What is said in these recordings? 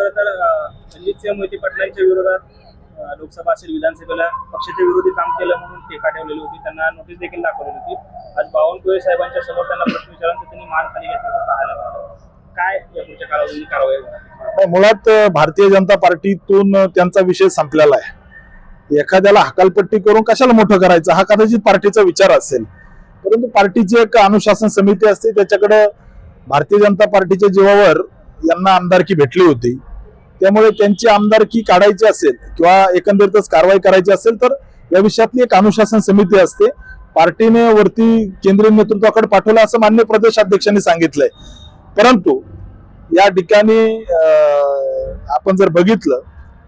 खरं तर अं, मोहिते पाटलांच्या विरोधात लोकसभा असेल विधानसभेला पक्षाच्या विरोधी काम केलं म्हणून टीका ठेवलेली होती. त्यांना नोटीस देखील दाखवली होती. आज बावनकुळे साहेबांच्या समोर त्यांना प्रश्न विचारून त्यांनी मान खाली घेतल्याचं पाहायला मिळालं. काय पुढच्या कारवाई मुळात भारतीय जनता पार्टीतून त्यांचा विषय संपलेला आहे. एखाद्याला हकालपट्टी करून कशाला मोठं करायचं? हा कदाचित पार्टीचा विचार असेल. परंतु पार्टीची एक अनुशासन समिती असते त्याच्याकडे भारतीय जनता पार्टीच्या जीवावर यांना आमदारकी भेटली होती. त्यामुळे त्यांची आमदारकी काढायची असेल किंवा एकंदरीतच कारवाई करायची असेल तर या विषयातली एक अनुशासन समिती असते. पार्टीने वरती केंद्रीय नेतृत्वाकडे पाठवलं असं मान्य प्रदेशाध्यक्षांनी सांगितलंय. परंतु या ठिकाणी आपण जर बघितलं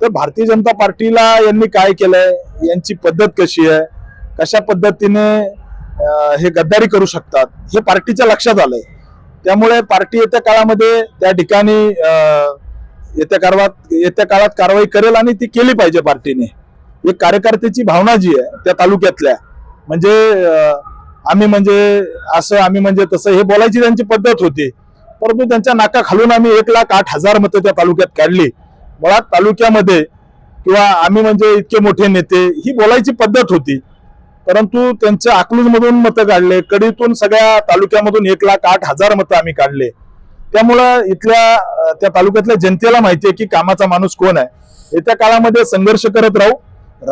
तर भारतीय जनता पार्टीला यांनी काय केलंय? यांची पद्धत कशी आहे? कशा पद्धतीने हे गद्दारी करू शकतात? हे पार्टीच्या लक्षात आलंय. त्यामुळे पार्टी येत्या काळामध्ये त्या ठिकाणी अं, येत्या काळात येत्या काळात कारवाई करेल आणि ती केली पाहिजे पार्टीने. एक कार्यकर्त्याची भावना जी आहे त्या तालुक्यातल्या. म्हणजे आम्ही म्हणजे असं आम्ही म्हणजे तसं हे बोलायची त्यांची पद्धत होती. परंतु त्यांच्या नाका खालून आम्ही एक लाख आठ हजार मतं त्या तालुक्यात काढली. मुळात तालुक्यामध्ये किंवा आम्ही म्हणजे इतके मोठे नेते ही बोलायची पद्धत होती. परंतु त्यांच्या अकलूजमधून मतं काढले. कडीतून सगळ्या तालुक्यामधून एक लाख आठ हजार मतं आम्ही काढले. त्यामुळं इथल्या त्या तालुक्यातल्या जनतेला माहिती आहे की कामाचा माणूस कोण आहे. येत्या काळामध्ये संघर्ष करत राहू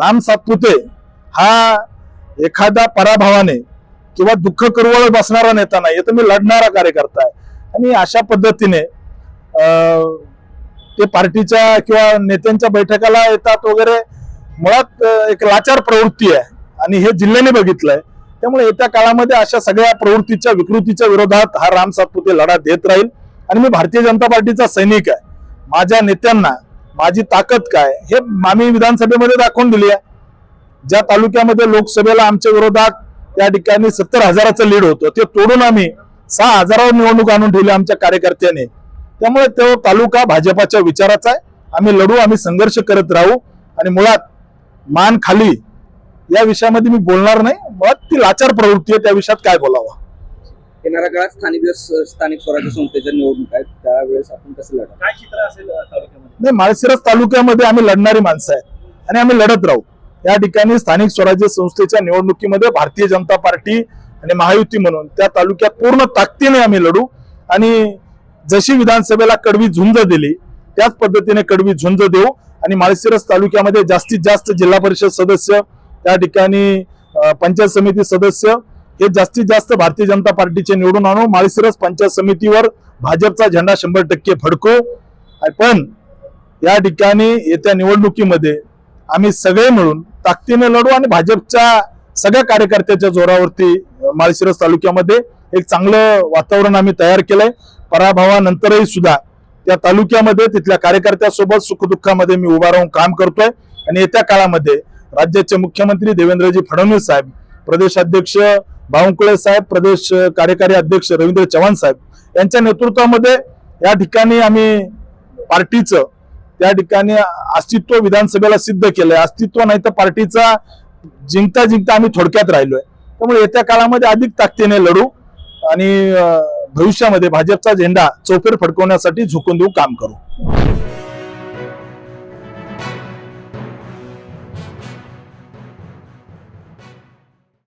राम सातपुते हा एखादा पराभवाने किंवा दुःख करवळ बसणारा नेता नाही तर मी लढणारा कार्यकर्ता आहे. आणि अशा पद्धतीने ते पार्टीच्या किंवा नेत्यांच्या बैठकाला येतात वगैरे मुळात एक लाचार प्रवृत्ती आहे. आणि हे जिल्ह्याने बघितलंय. त्यामुळे येत्या काळामध्ये अशा सगळ्या प्रवृत्तीच्या विकृतीच्या विरोधात हा राम सातपुते लढा देत राहील. आणि मी भारतीय जनता पार्टीचा सैनिक आहे. माझ्या नेत्यांना माझी ताकद काय हे आम्ही विधानसभेमध्ये दाखवून दिली आहे. ज्या तालुक्यामध्ये लोकसभेला आमच्या विरोधात त्या ठिकाणी सत्तर हजाराचं लीड होतं ते तोडून आम्ही सहा हजारावर निवडणूक आणून ठेवली आमच्या कार्यकर्त्याने. त्यामुळे तो तालुका भाजपाच्या विचाराचा आहे. आम्ही लढू आम्ही संघर्ष करत राहू. आणि मुळात मान खाली या विषयामध्ये मी बोलणार नाही. मुळात ती लाचार प्रवृत्ती आहे त्या विषयात काय बोलावं? येणाऱ्या काळात स्थानिक स्थानिक स्वराज्य संस्थेच्या निवडणूक आहेत त्यावेळेस आपण कसं लढा काय चित्र असेल नाही माळशिरस तालुक्यामध्ये आम्ही लढणारी माणसं आहेत आणि आम्ही लढत राहू. या ठिकाणी स्थानिक स्वराज्य संस्थेच्या निवडणुकीमध्ये भारतीय जनता पार्टी आणि महायुती म्हणून त्या तालुक्यात पूर्ण ताकदीने आम्ही लढू. आणि जशी विधानसभेला कडवी झुंज दिली त्याच पद्धतीने कडवी झुंज देऊ. आणि माळशिरस तालुक्यामध्ये जास्तीत जास्त जिल्हा परिषद सदस्य त्या ठिकाणी पंचायत समिती सदस्य हे जास्तीत जास्त भारतीय जनता पार्टीचे निवडून आणू. माळशिरस पंचायत समितीवर भाजपचा झेंडा शंभर टक्के फडकू. पण या ठिकाणी येत्या निवडणुकीमध्ये आम्ही सगळे मिळून ताकदीने लढू आणि भाजपच्या सगळ्या कार्यकर्त्याच्या जोरावरती माळशिरस तालुक्यामध्ये एक चांगलं वातावरण आम्ही तयार केलंय. पराभवानंतरही सुद्धा त्या तालुक्यामध्ये तिथल्या कार्यकर्त्यासोबत सुखदुःखामध्ये मी उभा राहून काम करतोय. आणि येत्या काळामध्ये राज्याचे मुख्यमंत्री देवेंद्रजी फडणवीस साहेब प्रदेशाध्यक्ष बावनकुळे साहेब प्रदेश कार्यकारी अध्यक्ष रवींद्र चव्हाण साहेब यांच्या नेतृत्वामध्ये या ठिकाणी आम्ही पार्टीचं त्या ठिकाणी अस्तित्व विधानसभेला सिद्ध केलंय. अस्तित्व नाही तर पार्टीचा जिंकता जिंकता आम्ही थोडक्यात राहिलोय. त्यामुळे येत्या काळामध्ये अधिक ताकदीने लढू आणि भविष्यामध्ये भाजपचा झेंडा चौफेर फडकवण्यासाठी झुकून देऊ काम करू.